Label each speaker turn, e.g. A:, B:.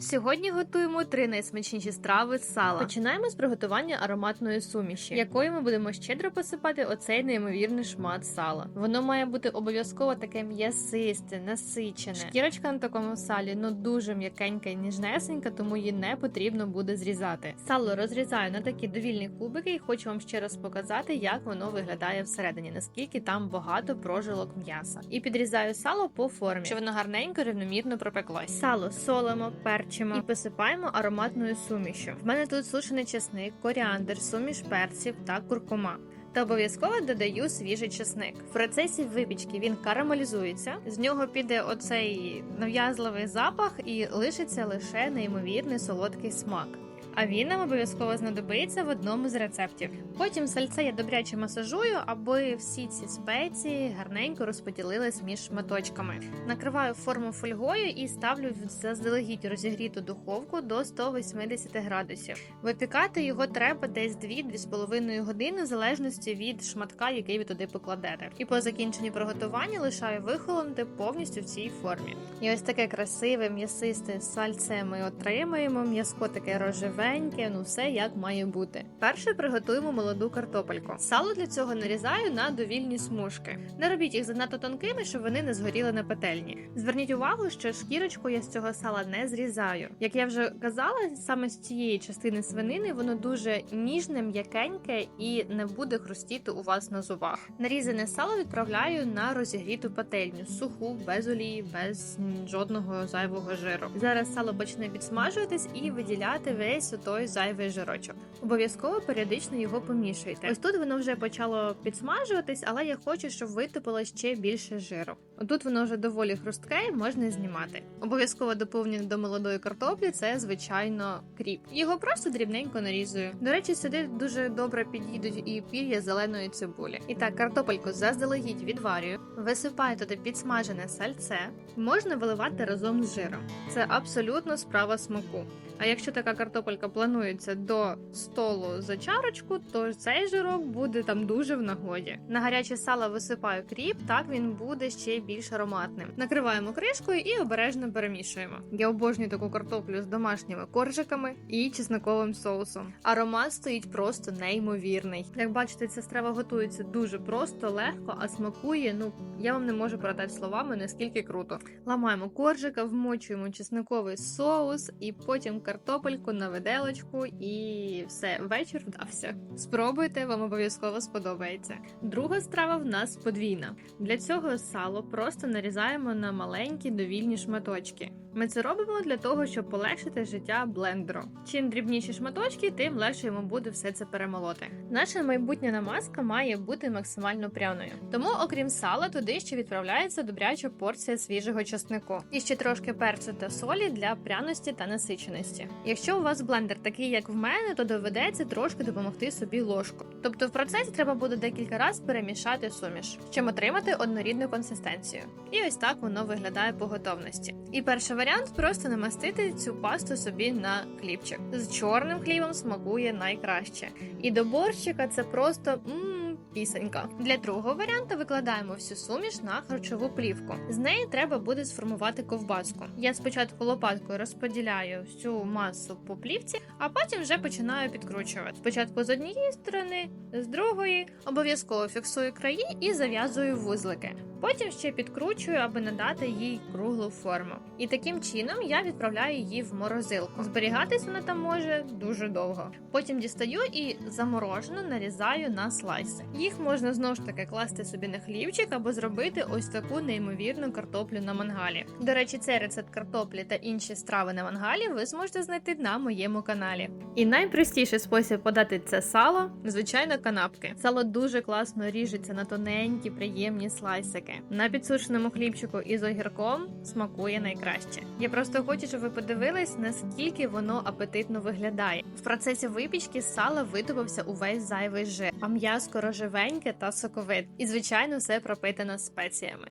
A: Сьогодні готуємо три найсмачніші страви з сала. Починаємо з приготування ароматної суміші, якою ми будемо щедро посипати оцей неймовірний шмат сала. Воно має бути обов'язково таке м'ясисте, насичене. Шкірочка на такому салі ну дуже м'якенька і ніжнесенька, тому її не потрібно буде зрізати. Сало розрізаю на такі довільні кубики, і хочу вам ще раз показати, як воно виглядає всередині, наскільки там багато прожилок м'яса. І підрізаю сало по формі, щоб воно гарненько рівномірно пропеклось. Сало солимо, перчимо і посипаємо ароматною сумішю. В мене тут сушений чесник, коріандр, суміш перців та куркума. Та обов'язково додаю свіжий чесник. В процесі випічки він карамелізується, з нього піде оцей нав'язливий запах і лишиться лише неймовірний солодкий смак. А він нам обов'язково знадобиться в одному з рецептів. Потім сальце я добряче масажую, аби всі ці спеції гарненько розподілились між шматочками. Накриваю форму фольгою і ставлю в заздалегідь розігріту духовку до 180 градусів. Випікати його треба десь 2-2,5 години, в залежності від шматка, який ви туди покладете. І по закінченні приготування лишаю вихолонути повністю в цій формі. І ось таке красиве м'ясисте сальце ми отримаємо. М'яско таке рожевеньке, ну все як має бути. Перше приготуємо молоду картопельку. Сало для цього нарізаю на довільні смужки. Не робіть їх занадто тонкими, щоб вони не згоріли на петельні. Зверніть увагу, що шкірочку я з цього сала не зрізаю. Як я вже казала, саме з цієї частини свинини воно дуже ніжне, м'якеньке і не буде хрустіти у вас на зубах. Нарізане сало відправляю на розігріту пательню, суху, без олії, без жодного зайвого жиру. Зараз сало почне підсмажуватись і виділяти весь той зайвий жирочок. Обов'язково періодично його помішуйте. Ось тут воно вже почало підсмажуватись, але я хочу, щоб витопило ще більше жиру. Отут воно вже доволі хрустке, можна знімати. Обов'язково доповнення до молодої картоплі це звичайно кріп. Його просто дрібненько нарізую. До речі, сюди дуже добре підійдуть і пір'я зеленої цибулі. І так, картопельку заздалегідь відварюю, висипаю туди підсмажене сальце, можна виливати разом з жиром. Це абсолютно справа смаку. А якщо така картопелька планується до столу за чарочку, то цей жирок буде там дуже в нагоді. На гаряче сало висипаю кріп, так він буде ще більш ароматним. Накриваємо кришкою і обережно перемішуємо. Я обожнюю таку картоплю з домашніми коржиками і чесниковим соусом. Аромат стоїть просто неймовірний. Як бачите, ця страва готується дуже просто, легко, а смакує. Ну я вам не можу передати словами, наскільки круто. Ламаємо коржика, вмочуємо чесниковий соус і потім картопельку на виделочку, і все, вечір вдався. Спробуйте, вам обов'язково сподобається. Друга страва в нас подвійна. Для цього сало просто нарізаємо на маленькі довільні шматочки. Ми це робимо для того, щоб полегшити життя блендеру. Чим дрібніші шматочки, тим легше йому буде все це перемолоти. Наша майбутня намазка має бути максимально пряною. Тому, окрім сала, туди ще відправляється добряча порція свіжого часнику і ще трошки перцю та солі для пряності та насиченості. Якщо у вас блендер такий, як в мене, то доведеться трошки допомогти собі ложку. Тобто в процесі треба буде декілька разів перемішати суміш, щоб отримати однорідну консистенцію. І ось так воно виглядає по готовності. І перший варіант просто намастити цю пасту собі на хлібчик. З чорним хлібом смакує найкраще. І до борщика це просто м пісенька. Для другого варіанту викладаємо всю суміш на харчову плівку. З неї треба буде сформувати ковбаску. Я спочатку лопаткою розподіляю всю масу по плівці, а потім вже починаю підкручувати. Спочатку з однієї сторони, з другої обов'язково фіксую краї і зав'язую вузлики. Потім ще підкручую, аби надати їй круглу форму. І таким чином я відправляю її в морозилку. Зберігатись вона там може дуже довго. Потім дістаю і заморожено нарізаю на слайси. Їх можна знову ж таки класти собі на хлівчик або зробити ось таку неймовірну картоплю на мангалі. До речі, цей рецепт картоплі та інші страви на мангалі ви зможете знайти на моєму каналі. І найпростіший спосіб подати це сало, звичайно, канапки. Сало дуже класно ріжеться на тоненькі, приємні слайсики. На підсушеному хлібчику із огірком смакує найкраще. Я просто хочу, щоб ви подивились, наскільки воно апетитно виглядає. В процесі випічки сала витопився увесь зайвий жир, а м'яско рожевеньке та соковит. І звичайно, все пропитане спеціями.